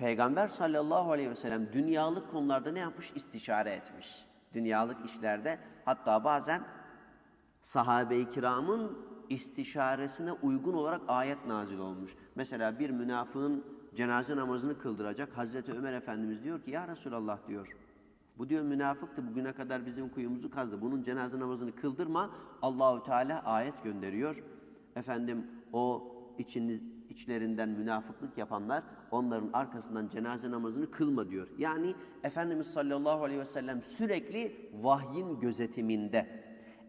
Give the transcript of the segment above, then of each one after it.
Peygamber sallallahu aleyhi ve sellem dünyalık konularda ne yapmış? İstişare etmiş. Dünyalık işlerde hatta bazen sahabe-i kiramın istişaresine uygun olarak ayet nazil olmuş. Mesela bir münafığın cenaze namazını kıldıracak. Hazreti Ömer Efendimiz diyor ki ya Resulallah diyor. Bu diyor münafıktı bugüne kadar bizim kuyumuzu kazdı. Bunun cenaze namazını kıldırma. Allahu Teala ayet gönderiyor. Efendim o içiniz, içlerinden münafıklık yapanlar onların arkasından cenaze namazını kılma diyor. Yani Efendimiz sallallahu aleyhi ve sellem sürekli vahyin gözetiminde.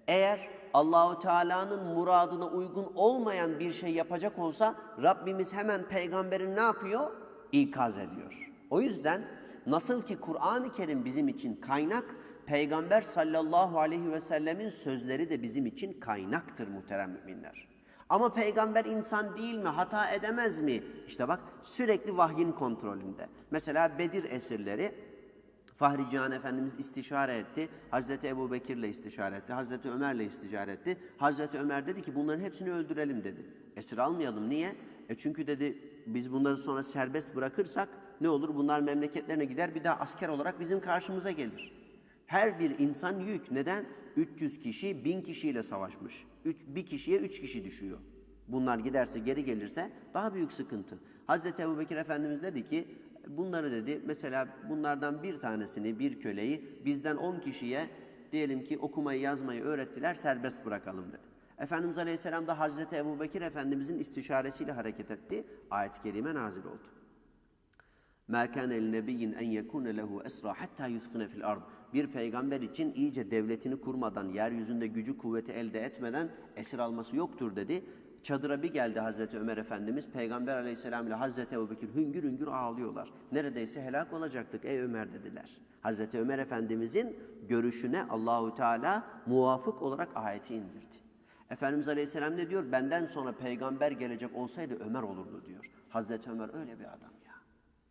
Eğer Allahu Teala'nın muradına uygun olmayan bir şey yapacak olsa Rabbimiz hemen peygamberin ne yapıyor? İkaz ediyor. O yüzden nasıl ki Kur'an-ı Kerim bizim için kaynak, Peygamber sallallahu aleyhi ve sellemin sözleri de bizim için kaynaktır muhterem müminler. Ama peygamber insan değil mi? Hata edemez mi? İşte bak sürekli vahyin kontrolünde. Mesela Bedir esirleri Fahri Cihan Efendimiz istişare etti. Hazreti Ebu Bekir'le istişare etti. Hazreti Ömer'le istişare etti. Hazreti Ömer dedi ki bunların hepsini öldürelim dedi. Esir almayalım. Niye? E çünkü dedi biz bunları sonra serbest bırakırsak ne olur? Bunlar memleketlerine gider bir daha asker olarak bizim karşımıza gelir. Her bir insan yük. Neden? 300 kişi 1000 kişiyle savaşmış. Üç, bir kişiye 3 kişi düşüyor. Bunlar giderse geri gelirse daha büyük sıkıntı. Hazreti Ebu Bekir Efendimiz dedi ki bunları dedi mesela bunlardan bir tanesini bir köleyi bizden 10 kişiye diyelim ki okumayı yazmayı öğrettiler serbest bırakalım dedi. Efendimiz Aleyhisselam da Hazreti Ebu Bekir Efendimizin istişaresiyle hareket etti. Ayet-i Kerime nazil oldu. مَا كَانَ لِنَبِيٍّ اَنْ يَكُونَ لَهُ اَسْرَى حَتَّى يُسْقِنَ فِي الْأَرْضِ Bir peygamber için iyice devletini kurmadan, yeryüzünde gücü kuvveti elde etmeden esir alması yoktur dedi. Çadıra bir geldi Hazreti Ömer Efendimiz, Peygamber Aleyhisselam ile Hazreti Ebubekir hüngür hüngür ağlıyorlar. Neredeyse helak olacaktık ey Ömer dediler. Hazreti Ömer Efendimizin görüşüne Allahu Teala muvafık olarak ayeti indirdi. Efendimiz Aleyhisselam ne diyor? Benden sonra peygamber gelecek olsaydı Ömer olurdu diyor. Hazreti Ömer öyle bir adam.